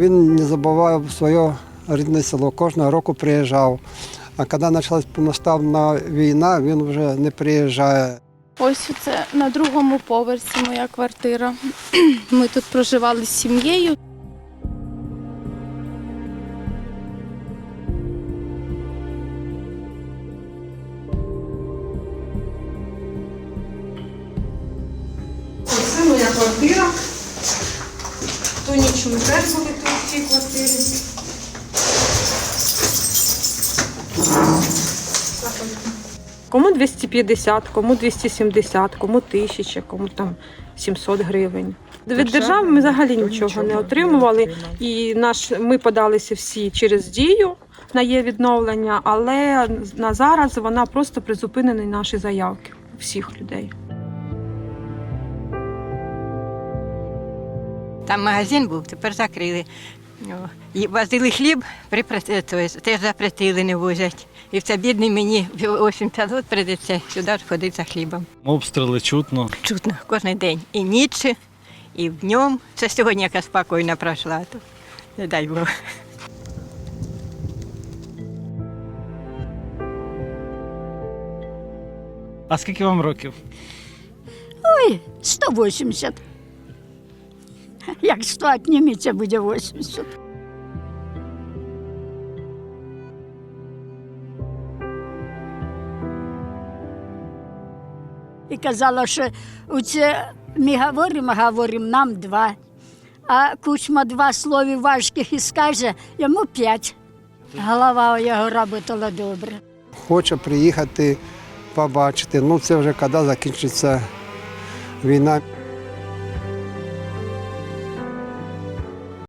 Він не забував своє рідне село, кожного року приїжджав. А коли почалась повноштабна війна, він вже не приїжджає. Ось це на другому поверсі моя квартира. Ми тут проживали з сім'єю. Це моя квартира. То ніч ми теж були тут в цій квартирі. Кому 250, кому 270, кому 1000, кому там 700 гривень. Від держави ми взагалі нічого не отримували. І наш, ми подалися всі через дію на є відновлення, але на зараз вона просто призупинені наші заявки всіх людей. Там магазин був, тепер закрили. І возили хліб, припра- теж запретили, не возять. І це бідний мені 80 років прийдеться сюди ходити за хлібом. Обстріли чутно. Чутно кожен день. І ніч, і днем. Це сьогодні яка спокійно пройшла. То не дай Бог. А скільки вам років? Ой, 180. Як 100 відніметься, буде 80. І казала, що оце ми говоримо, говоримо, нам два. А кучма два слові важких і скаже, йому п'ять. Голова його работала добре. Хоче приїхати, побачити. Ну це вже коли закінчиться війна.